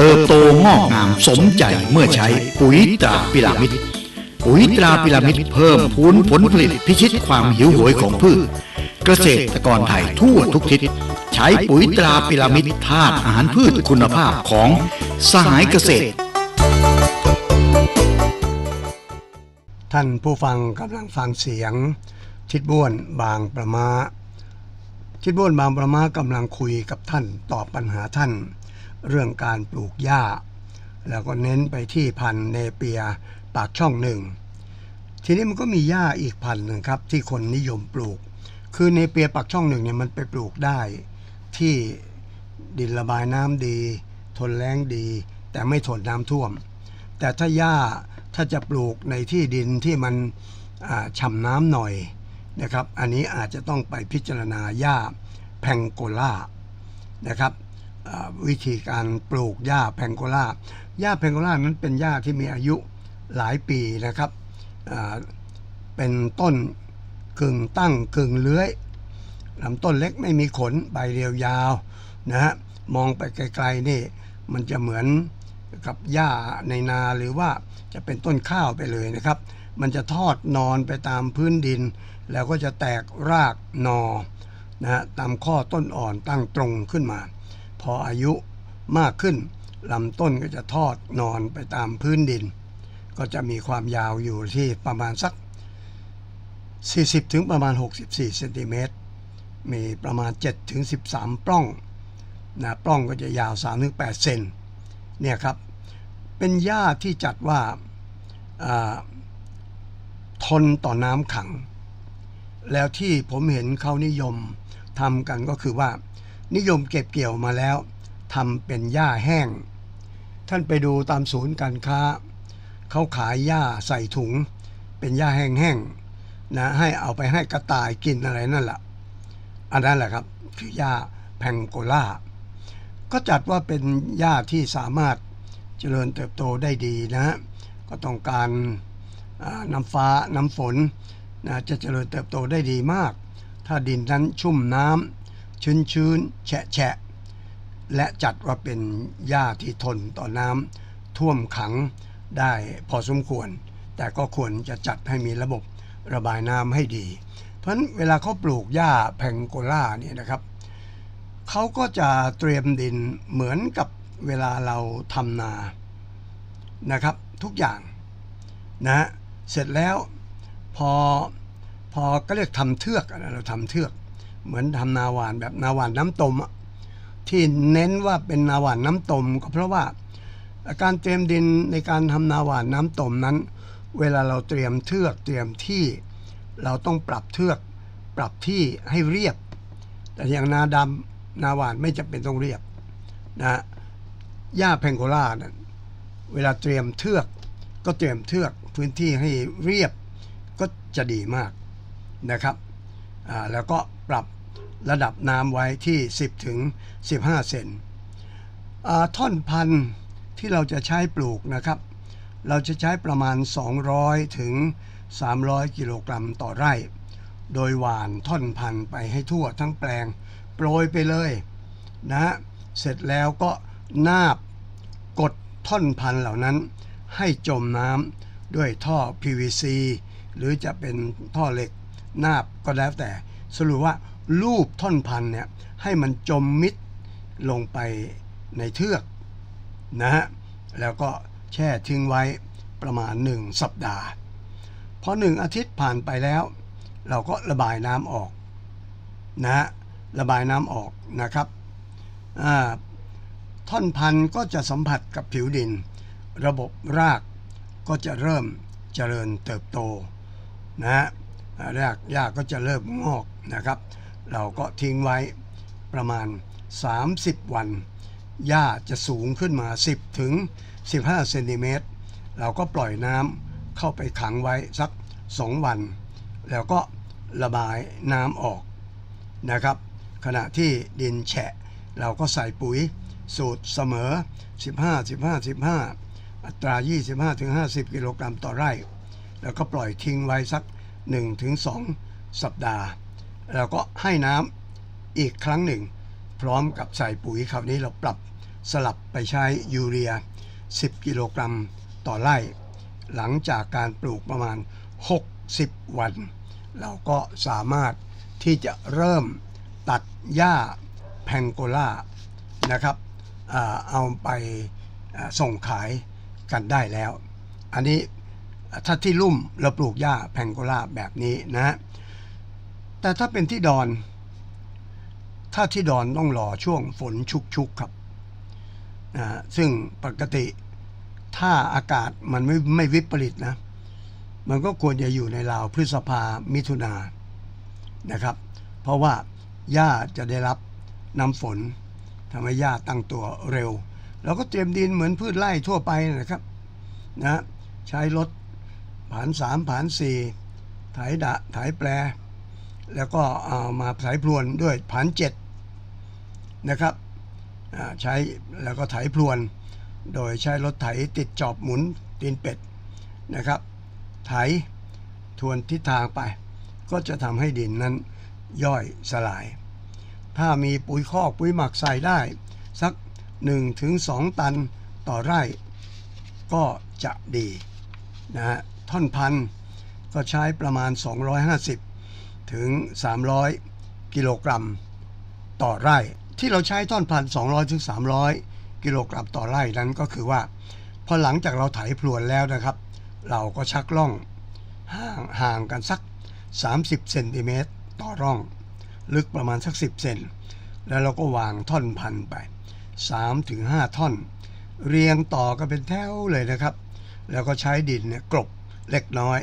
เติบโตงอกงามสมใจเมื่อใช้ปุ๋ยตราพิรามิดปุ๋ยตราพิรามิดเพิ่มพูนผลผลิตพิชิตความหิวโหยของพืช เกษตรกรไทยทั่วทุกทิศ ใช้ปุ๋ยตราพิรามิดธาตุอาหารพืชคุณภาพของสหายเกษตร ท่านผู้ฟังกำลังฟังเสียงทิดบ้วนบางประมาทิดบ้วนบางประมากำลังคุยกับท่านตอบปัญหาท่าน เรื่องการปลูกหญ้า แล้วก็เน้นไปที่พันธุ์เนเปียปากช่องหนึ่ง ทีนี้มันก็มีหญ้าอีกพันธุ์หนึ่งครับที่คนนิยมปลูก คือเนเปียปากช่องหนึ่งเนี่ยมันไปปลูกได้ที่ดินระบายน้ำดี ทนแล้งดี แต่ไม่ทนน้ำท่วม แต่ถ้าหญ้าถ้าจะปลูกในที่ดินที่มันอ่าฉ่ำน้ำหน่อยนะครับ อันนี้อาจจะต้องไปพิจารณาหญ้าแพงโกล่านะครับ วิธีการปลูกหญ้าแพงโกล่าหญ้าแพงโกล่านั้นเป็นหญ้าที่มีอายุหลายปีนะครับเป็นต้นกึ่งตั้งกึ่งเลื้อยลำต้นเล็กไม่มีขนใบเรียวยาวนะฮะมองไปไกลๆนี่มันจะเหมือนกับหญ้าในนาหรือว่าจะเป็นต้นข้าวไปเลยนะครับ มันจะทอดนอนไปตามพื้นดิน แล้วก็จะแตกรากนอนะฮะตามข้อต้นอ่อนตั้งตรงขึ้นมา พออายุมากขึ้นลำต้นก็จะทอดนอนไปตามพื้นดิน ก็จะมีความยาวอยู่ที่ประมาณสัก 40 ถึงประมาณ 64เซนติเมตรมีประมาณ 7 ถึง 13 ปล้องนะปล้องก็จะยาว 3 ถึง 8 เซนเนี่ยครับ เป็นหญ้าที่จัดว่าอ่าทนต่อน้ำขัง แล้วที่ผมเห็นเขานิยมทำกันก็คือว่า นิยมเก็บเกี่ยวมาแล้วทำเป็นหญ้าแห้ง ท่านไปดูตามศูนย์การค้า เขาขายหญ้าใส่ถุง เป็นหญ้าแห้งๆนะให้เอาไปให้กระต่ายกินอะไรนั่นแหละอันนั้นแหละครับคือหญ้าแพงโกล่าก็จัดว่าเป็นหญ้าที่สามารถเจริญเติบโตได้ดีนะฮะก็ต้องการน้ำฟ้าน้ำฝนนะจะเจริญเติบโตได้ดีมาก ถ้าดินนั้นชุ่มน้ำ ชื้นชื้นๆ แฉะแฉะและจัดว่าเป็นหญ้าที่ทนต่อน้ำท่วมขังได้พอสมควร แต่ก็ควรจะจัดให้มีระบบระบายน้ำให้ดี เพราะฉะนั้นเวลาเขาปลูกหญ้าแพงโกล่าเนี่ยนะครับเขาก็จะเตรียมดินเหมือนกับเวลาเราทำนานะครับ ทุกอย่างนะเสร็จแล้วพอพอก็เรียกทำเทือกเราทำเทือก เหมือนทำนาหวานแบบนาหวานน้ำตมที่เน้นว่าเป็นนาหวานน้ำตมก็เพราะว่าการเตรียมดินในการทำนาหวานน้ำตมนั้น เวลาเราเตรียมเทือกเตรียมที่เราต้องปรับเทือกปรับที่ให้เรียบ แต่อย่างนาดำนาหวานไม่จำเป็นต้องเรียบนะหญ้าแพงโกล่านั้นเวลาเตรียมเทือกก็เตรียมเทือกพื้นที่ให้เรียบก็จะดีมากนะครับแล้วก็ปรับ ระดับน้ำไว้ที่ 10ถึง15 เซนท่อนพันธุ์ที่เราจะใช้ปลูกนะครับ เราจะใช้ประมาณ 200 ถึง 300 กิโลกรัมต่อไร่ โดยหว่านท่อนพันธุ์ไปให้ทั่วทั้งแปลงโปรยไปเลยนะฮะเสร็จแล้วก็นาบกดท่อนพันธุ์เหล่านั้น ให้จมน้ำด้วยท่อ PVC หรือจะเป็นท่อเหล็กนาบก็แล้วแต่สรุปว่า รูปท่อนพันเนี่ยให้มันจมมิดลงไปในเทือกนะฮะแล้วก็แช่ทิ้งไว้ประมาณ 1 สัปดาห์ พอหนึ่งอาทิตย์ผ่านไปแล้ว เราก็ระบายน้ำออกนะฮะระบายน้ำออกนะครับท่อนพันก็จะสัมผัสกับผิวดิน ระบบรากก็จะเริ่มเจริญเติบโตนะฮะรากหญ้าก็จะเริ่มงอกนะครับ เราก็ทิ้งไว้ประมาณ 30 วัน หญ้าจะสูงขึ้นมา 10 ถึง 15 เซนติเมตร เราก็ปล่อยน้ำเข้าไปขังไว้สัก 2 วัน แล้วก็ระบายน้ำออกนะครับ ขณะที่ดินแฉะ เราก็ใส่ปุ๋ยสูตรเสมอ 15 15 15 อัตรา 25ถึง50 กิโลกรัมต่อไร่ แล้วก็ปล่อยทิ้งไว้สัก1ถึง2สัปดาห์ แล้วก็ให้น้ำอีกครั้งหนึ่ง พร้อมกับใส่ปุ๋ยคราวนี้เราปรับสลับไปใช้ยูเรีย 10 กิโลกรัมต่อไร่ หลังจากการปลูกประมาณ 60 วัน เราก็สามารถที่จะเริ่มตัดหญ้าแพงโกล่านะครับเอาไปส่งขายกันได้แล้ว อันนี้ถ้าที่ลุ่มเราปลูกหญ้าแพงโกล่าแบบนี้นะ แต่ถ้าเป็นที่ดอน ถ้าที่ดอนต้องรอช่วงฝนชุกๆครับอ่าซึ่งปกติถ้าอากาศมันไม่ไม่วิปริตนะ มันก็ควรจะอยู่ในราวพฤษภามิถุนานะครับ เพราะว่าหญ้าจะได้รับน้ำฝนทำให้หญ้าตั้งตัวเร็วเราก็เตรียมดินเหมือนพืชไร่ทั่วไปนะครับนะใช้รถผ่านสามผ่านสี่ไถดะไถแปร แล้วก็เอามาไถพรวนด้วยผานเจ็ดนะครับใช้แล้วก็ไถพรวน โดยใช้รถไถติดจอบหมุนตีนเป็ดนะครับ ไถทวนทิศทางไป ก็จะทำให้ดินนั้นย่อยสลาย ถ้ามีปุ๋ยคอกปุ๋ยหมักใส่ได้ สัก 1-2 ตันต่อไร่ ก็จะดีนะฮะท่อนพันธุ์ก็ใช้ประมาณ 250 ถึง 300 กิโลกรัมต่อไร่ ที่เราใช้ท่อนพันธุ์200ถึง300กิโลกรัมต่อไร่นั้นก็คือว่า พอหลังจากเราไถพรวนแล้วนะครับ เราก็ชักล่องห่างห่างกันสัก 30เซนติเมตรต่อร่อง ลึกประมาณสัก 10เซนแล้วเราก็วางท่อนพันธ์ไป3ถึง5ท่อน เรียงต่อกันเป็นแถวเลยนะครับ แล้วก็ใช้ดินเนี่ยกลบเล็กน้อย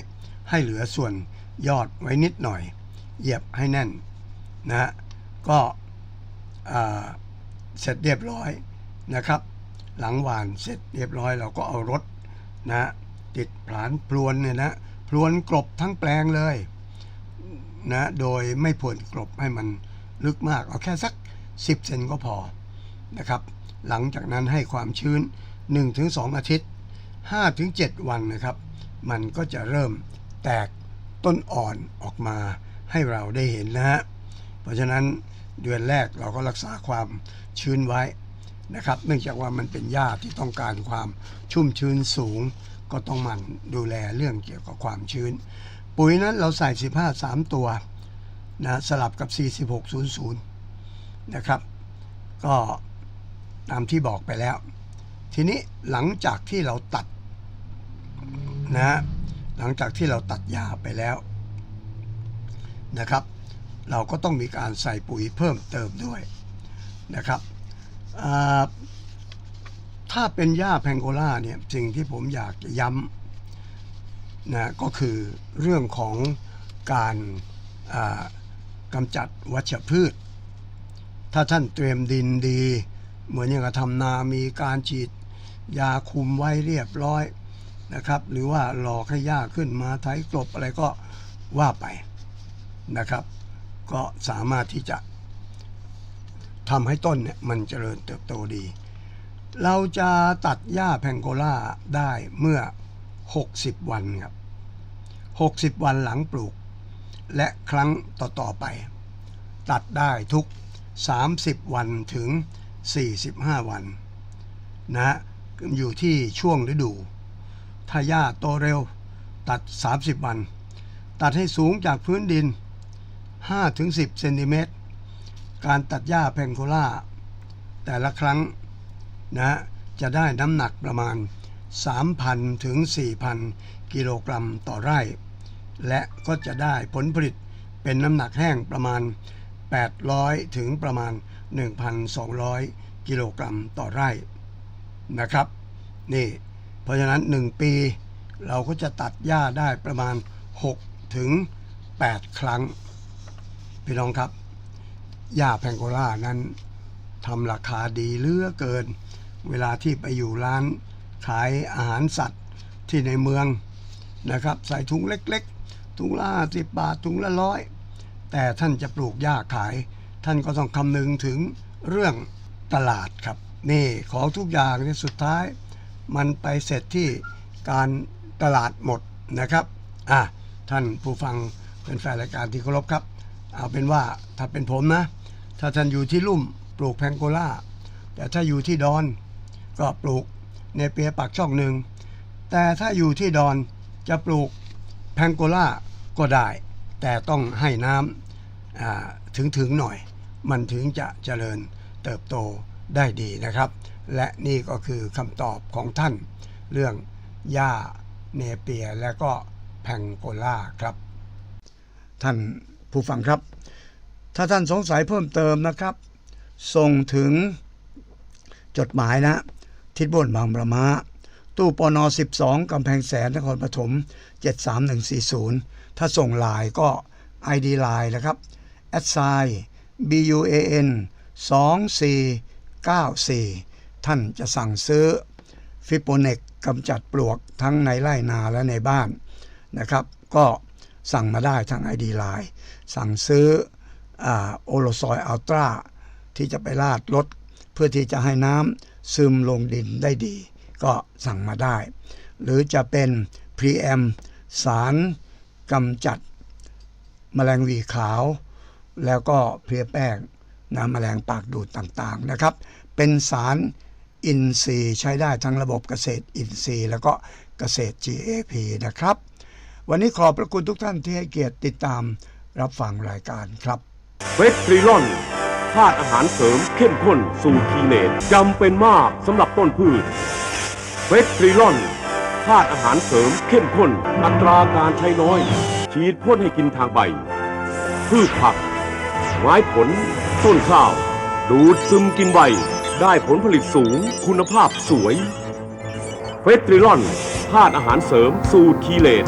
ให้เหลือส่วนยอดไว้นิดหน่อย เหยียบให้แน่นนะฮะก็เสร็จเรียบร้อยนะครับ หลังหวานเสร็จเรียบร้อย เราก็เอารถนะติดผลานพลวนเนี่ยนะพลวนกลบทั้งแปลงเลยนะโดยไม่ผวนกลบให้มันลึกมาก เอาแค่สัก 10 เซนก็พอนะครับ หลังจากนั้นให้ความชื้น 1-2 อาทิตย์ 5-7 วันนะครับ มันก็จะเริ่มแตกต้นอ่อนออกมา ให้เราได้เห็นนะฮะเพราะฉะนั้นเดือนแรกเราก็รักษาความชื้นไว้นะครับ เนื่องจากว่ามันเป็นหญ้าที่ต้องการความชุ่มชื้นสูง ก็ต้องหมั่นดูแลเรื่องเกี่ยวกับความชื้น ปุ๋ยนั้นเราใส่ 15 3 ตัวนะสลับกับ 4600 นะครับ ก็ตามที่บอกไปแล้ว ทีนี้หลังจากที่เราตัดนะฮะหลังจากที่เราตัดหญ้าไปแล้ว นะครับ เราก็ต้องมีการใส่ปุ๋ยเพิ่มเติมด้วยนะครับถ้าเป็นหญ้าแพงโกล่าเนี่ยสิ่งที่ผมอยากจะย้ำนะก็คือเรื่องของการกำจัดวัชพืช ถ้าท่านเตรียมดินดี เหมือนอย่างกับทำนามีการฉีดยาคุมไว้เรียบร้อยนะครับ หรือว่าหลอกให้หญ้าขึ้นมาไถกลบอะไรก็ว่าไป นะครับ ก็สามารถที่จะทำให้ต้นเนี่ยมันเจริญเติบโตดี เราจะตัดหญ้าแพงโกล่าได้เมื่อ 60 วันครับ 60 วันหลังปลูก และครั้งต่อๆไป ตัดได้ทุก 30 วันถึง 45 วันนะฮะอยู่ที่ช่วงฤดู ถ้าหญ้าโตเร็วตัด 30 วัน ตัดให้สูงจากพื้นดิน 5-10เซนติเมตร การตัดหญ้าแพงโคล่า แต่ละครั้งนะฮะจะได้น้ำหนักประมาณ 3,000 ถึง 4,000 กิโลกรัมต่อไร่ และก็จะได้ผลผลิตเป็นน้ำหนักแห้งประมาณ 800 ถึงประมาณ 1,200 กิโลกรัมต่อไร่นะครับ นี่เพราะฉะนั้น 1 ปีเราก็จะตัดหญ้าได้ประมาณ 6 ถึง 8 ครั้ง พี่น้องครับหญ้าแพงโกล่านั้นทำราคาดีเลือเกิน เวลาที่ไปอยู่ร้านขายอาหารสัตว์ที่ในเมืองนะครับ ใส่ถุงเล็กๆ ถุงละสิบบาทถุงละร้อยแต่ท่านจะปลูกหญ้าขาย ท่านก็ต้องคำนึงถึงเรื่องตลาดครับ นี่ของทุกอย่างที่สุดท้าย มันไปเสร็จที่การตลาดหมดนะครับอะท่านผู้ฟังเป็นแฟนรายการที่เคารพครับ เอาเป็นว่าถ้าเป็นผมนะ ถ้าท่านอยู่ที่ลุ่มปลูกแพงโกล่า แต่ถ้าอยู่ที่ดอนก็ปลูกเนเปียปากช่องหนึ่ง แต่ถ้าอยู่ที่ดอนจะปลูกแพงโกล่าก็ได้ แต่ต้องให้น้ำถึงถึงหน่อย มันถึงจะเจริญเติบโตได้ดีนะครับ และนี่ก็คือคำตอบของท่าน เรื่องหญ้าเนเปียและก็แพงโกล่าครับ ท่าน ผู้ฟังครับ ถ้าท่านสงสัยเพิ่มเติมนะครับ ส่งถึงจดหมายนะ ทิศบนบางประมา ตู้ปน 12 กำแพงแสนนครปฐม73140 ถ้าส่งลน์ก็ ID ไลน์นะครับแอดไซ BUAN 2494 ท่านจะสั่งซื้อฟิโปเนกกำจัดปลวกทั้งในไร่นาและในบ้านนะครับ ก็ สั่งมาได้ทาง ID ไลน์สั่งซื้อโอโลซอยอัลตราที่จะไปลาดรถเพื่อที่จะให้น้ำซึมลงดินได้ดี ก็สั่งมาได้ หรือจะเป็นพรีแอมสารกำจัดแมลงวีขาว แล้วก็เพลียแป้งน้ำแมลงปากดูดต่างๆนะครับ เป็นสารอินทรีย์ใช้ได้ทั้งระบบเกษตรอินทรีย์ แล้วก็เกษตร GAP นะครับ วันนี้ขอบพระคุณทุกท่านที่ให้เกียรติติดตามรับฟังรายการครับเวสตรีลอนธาตุอาหารเสริมเข้มข้นสูตรทีเนตจำเป็นมากสำหรับต้นพืชเวสตรีลอนธาตุอาหารเสริมเข้มข้น อัตราการใช้น้อย ฉีดพ่นให้กินทางใบ พืชผัก ไม้ผล ต้นข้าว ดูดซึมกินใบ ได้ผลผลิตสูง คุณภาพสวยเวสตรีลอนธาตุอาหารเสริมสูตรทีเลต